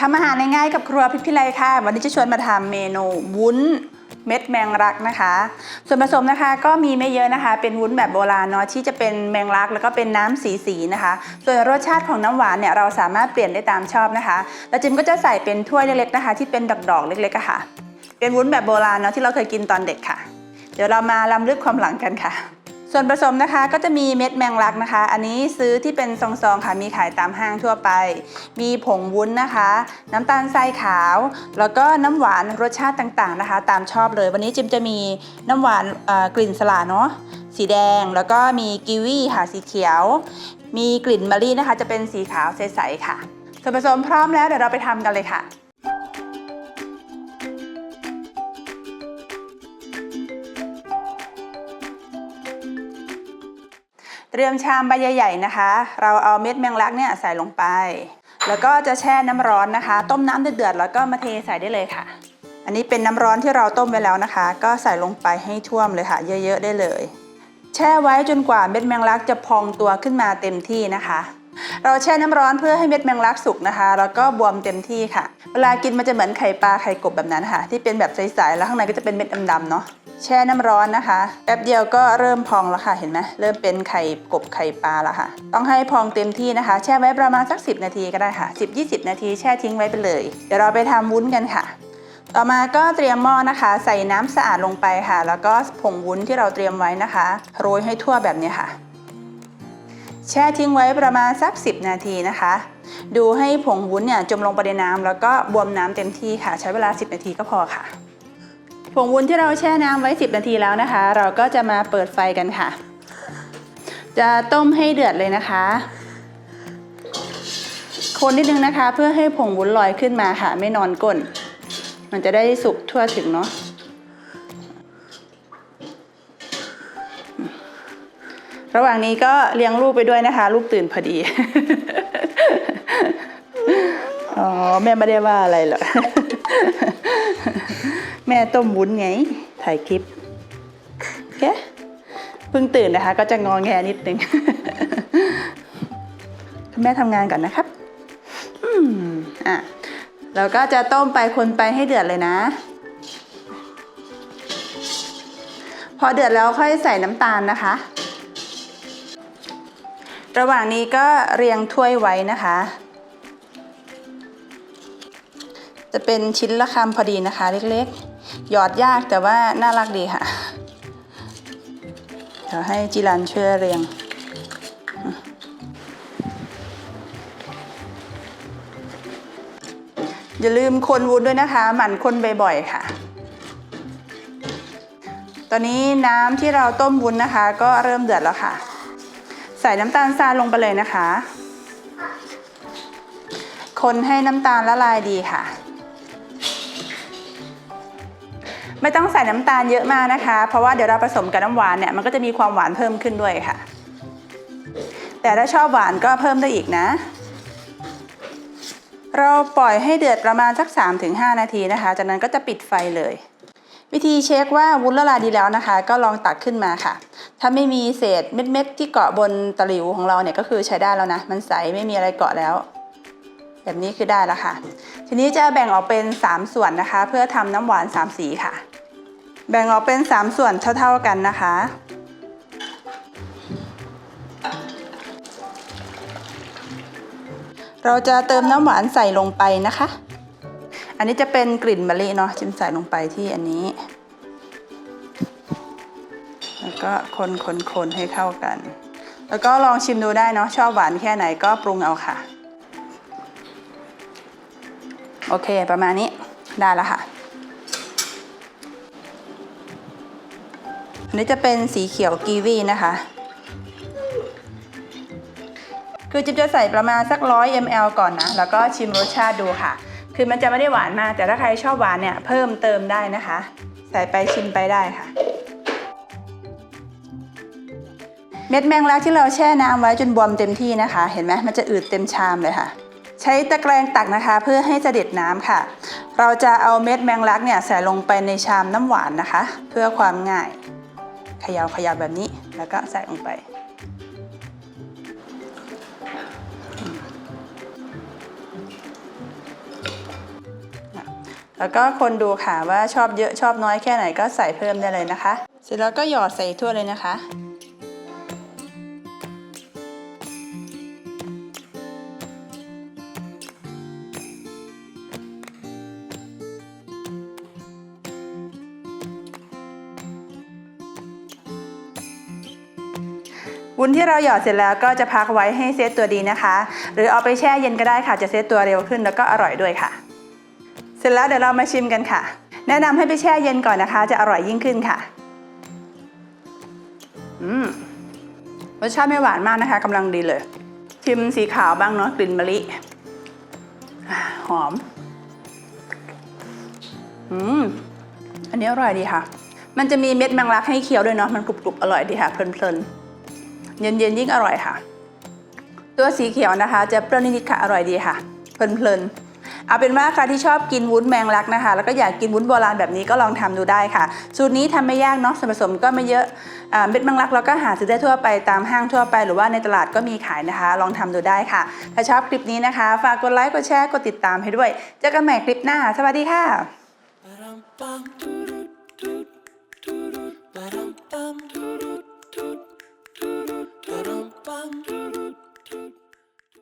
ทำอาหารง่ายๆกับครัวพิพิไลค่ะ วันนี้จะชวนมาทำเมนูวุ้นเม็ดแมงลักนะคะ ส่วนผสมนะคะก็มีไม่เยอะนะคะ เป็นวุ้นแบบโบราณเนาะที่จะเป็นแมงลักแล้วก็เป็นน้ำสีๆนะคะ ส่วนรสชาติของน้ำหวานเนี่ยเราสามารถเปลี่ยนได้ตามชอบนะคะแล้วจิมก็จะใส่เป็นถ้วยเล็กๆนะคะ ที่เป็นดอกๆเล็กๆค่ะ เป็นวุ้นแบบโบราณเนาะที่เราเคยกินตอนเด็กค่ะ เดี๋ยวเรามาล้ำลึกความหลังกันค่ะ ส่วนผสมนะคะก็จะมีเม็ดแมงลักนะคะ อันนี้ซื้อที่เป็นซองๆค่ะมีขายตามห้างทั่วไป มีผงวุ้นนะคะ น้ำตาลทรายขาว แล้วก็น้ำหวานรสชาติต่างๆนะคะ ตามชอบเลย วันนี้จิมจะมีน้ำหวานกลิ่นสลาเนาะสีแดงแล้วก็มีกีวีค่ะสีเขียว มีกลิ่นมะลินะคะ จะเป็นสีขาวใสๆค่ะส่วนผสมพร้อมแล้วเดี๋ยวเราไปทำกันเลยค่ะ เตรียมชามใบใหญ่ๆนะคะ เราเอาเม็ดแมงลักเนี่ยใส่ลงไป แล้วก็จะแช่น้ำร้อนนะคะ ต้มน้ำเดือดๆแล้วก็มาเทใส่ได้เลยค่ะ อันนี้เป็นน้ำร้อนที่เราต้มไว้แล้วนะคะ ก็ใส่ลงไปให้ท่วมเลยค่ะ เยอะๆได้เลย แช่ไว้จนกว่าเม็ดแมงลักจะพองตัวขึ้นมาเต็มที่นะคะ เราแช่น้ำร้อนเพื่อให้เม็ดแมงลักสุกนะคะ แล้วก็บวมเต็มที่ค่ะ เวลากินมันจะเหมือนไข่ปลาไข่กบแบบนั้นค่ะ ที่เป็นแบบใสๆแล้วข้างในก็จะเป็นเม็ดดำๆเนาะแช่น้ำร้อนนะคะ แป๊บเดียวก็เริ่มพองแล้วค่ะ เห็นไหมเริ่มเป็นไข่กบไข่ปลาแล้วค่ะ ต้องให้พองเต็มที่นะคะ แช่ไว้ประมาณสัก 10 นาทีก็ได้ค่ะ 10-20 นาทีแช่ทิ้งไว้ไปเลย เดี๋ยวเราไปทำวุ้นกันค่ะ ต่อมาก็เตรียมหม้อนะคะ ใส่น้ำสะอาดลงไปค่ะ แล้วก็ผงวุ้นที่เราเตรียมไว้นะคะ โรยให้ทั่วแบบนี้ค่ะ แช่ทิ้งไว้ประมาณสัก 10 นาทีนะคะ ดูให้ผงวุ้นเนี่ยจมลงไปในน้ำแล้วก็บวมน้ำเต็มที่ค่ะ ใช้เวลา 10 นาทีก็พอค่ะ ผงวุ้นที่เราแช่น้ำไว้ 10 นาทีแล้วนะคะ เราก็จะมาเปิดไฟกันค่ะ จะต้มให้เดือดเลยนะคะ คนนิดนึงนะคะ เพื่อให้ผงวุ้นลอยขึ้นมาค่ะ ไม่นอนก้น มันจะได้สุกทั่วถึงเนาะ ระหว่างนี้ก็เลี้ยงลูกไปด้วยนะคะ ลูกตื่นพอดี อ๋อ แม่ไม่ได้ว่าอะไรหรอกแม่ต้มวุ้นไง ถ่ายคลิปโอเพิ่งตื่นนะคะ ก็จะงอแงนิดนึงคุณแม่ทำงานก่อนนะครับ อืมอะเราก็จะต้มไปคนไปให้เดือดเลยนะ พอเดือดแล้วค่อยใส่น้ำตาลนะคะ ระหว่างนี้ก็เรียงถ้วยไว้นะคะ จะเป็นชิ้นละคำพอดีนะคะ เล็กๆ หยอดยากแต่ว่าน่ารักดีค่ะ เดี๋ยวให้จิรันช่วยเรียงอย่าลืมคนวุ้นด้วยนะคะ หมั่นคนบ่อยๆค่ะ ตอนนี้น้ำที่เราต้มวุ้นนะคะ ก็เริ่มเดือดแล้วค่ะ ใส่น้ำตาลทรายลงไปเลยนะคะ คนให้น้ำตาลละลายดีค่ะ ไม่ต้องใส่น้ำตาลเยอะมากนะคะ เพราะว่าเดี๋ยวเราผสมกับน้ำหวานเนี่ยมันก็จะมีความหวานเพิ่มขึ้นด้วยค่ะ แต่ถ้าชอบหวานก็เพิ่มได้อีกนะ เราปล่อยให้เดือดประมาณสัก 3-5 นาทีนะคะ จากนั้นก็จะปิดไฟเลย วิธีเช็คว่าวุ้นละลายดีแล้วนะคะ ก็ลองตักขึ้นมาค่ะ ถ้าไม่มีเศษเม็ดๆที่เกาะบนตะหลิวของเราเนี่ยก็คือใช้ได้แล้วนะ มันใสไม่มีอะไรเกาะแล้ว แบบนี้คือได้แล้วค่ะ ทีนี้จะแบ่งออกเป็น 3 ส่วนนะคะ เพื่อทำน้ำหวาน 3 สีค่ะ แบ่งออกเป็น 3 ส่วนเท่า ๆกันนะคะเราจะเติมน้ำหวานใส่ลงไปนะคะ อันนี้จะเป็นกลิ่นมะลิเนาะจิมใส่ลงไปที่อันนี้ แล้วก็คนคนคนให้เข้ากัน แล้วก็ลองชิมดูได้เนาะชอบหวานแค่ไหนก็ปรุงเอาค่ะ โอเคประมาณนี้ได้แล้วค่ะอันนี้จะเป็นสีเขียวกีวีนะคะคือจิมจะใส่ประมาณสักร้อย ml ก่อนนะ แล้วก็ชิมรสชาติดูค่ะ คือมันจะไม่ได้หวานมากแต่ถ้าใครชอบหวานเนี่ยเพิ่มเติมได้นะคะ ใส่ไปชิมไปได้ค่ะ เม็ดแมงลักที่เราแช่น้ำไว้จนบวมเต็มที่นะคะ เห็นไหมมันจะอืดเต็มชามเลยค่ะ ใช้ตะแกรงตักนะคะ เพื่อให้เสด็จน้ำค่ะ เราจะเอาเม็ดแมงลักเนี่ยใส่ลงไปในชามน้ำหวานนะคะ เพื่อความง่ายเขยาเขยาแบบนี้แล้วก็ใส่ลงไป แล้วก็คนดูค่ะว่าชอบเยอะชอบน้อยแค่ไหนก็ใส่เพิ่มได้เลยนะคะ เสร็จแล้วก็หยอดใส่ถ้วยเลยนะคะ วุ้นที่เราหยอดเสร็จแล้วก็จะพักไว้ให้เซตตัวดีนะคะ หรือเอาไปแช่เย็นก็ได้ค่ะจะเซตตัวเร็วขึ้นแล้วก็อร่อยด้วยค่ะ เสร็จแล้วเดี๋ยวเรามาชิมกันค่ะ แนะนำให้ไปแช่เย็นก่อนนะคะ จะอร่อยยิ่งขึ้นค่ะอืมรสชาติไม่หวานมากนะคะกำลังดีเลย ชิมสีขาวบ้างเนาะกลิ่นมะลิอหอม อืม อันนี้อร่อยดีค่ะ มันจะมีเม็ดแมงลักให้เคี้ยวด้วยเนาะ มันกรุบๆ อร่อยดีค่ะ เพลินๆ เย็นๆ ยิ่งอร่อยค่ะ ตัวสีเขียวนะคะ จะเปรี้ยวนิดๆค่ะ อร่อยดีค่ะ เพลินๆ เอาเป็นว่าใครที่ชอบกินวุ้นแมงลักนะคะ แล้วก็อยากกินวุ้นโบราณแบบนี้ก็ลองทำดูได้ค่ะ สูตรนี้ทำไม่ยากเนาะส่วนผสมก็ไม่เยอะเม็ดแมงลักเราก็หาซื้อได้ทั่วไปตามห้างทั่วไป หรือว่าในตลาดก็มีขายนะคะ ลองทำดูได้ค่ะ ถ้าชอบคลิปนี้นะคะ ฝากกดไลค์กดแชร์กดติดตามให้ด้วยเจอกันใหม่คลิปหน้า สวัสดีค่ะ Ba-dum-bum, doo-doo, doo-doo, ba-dum-bum, doo-doo,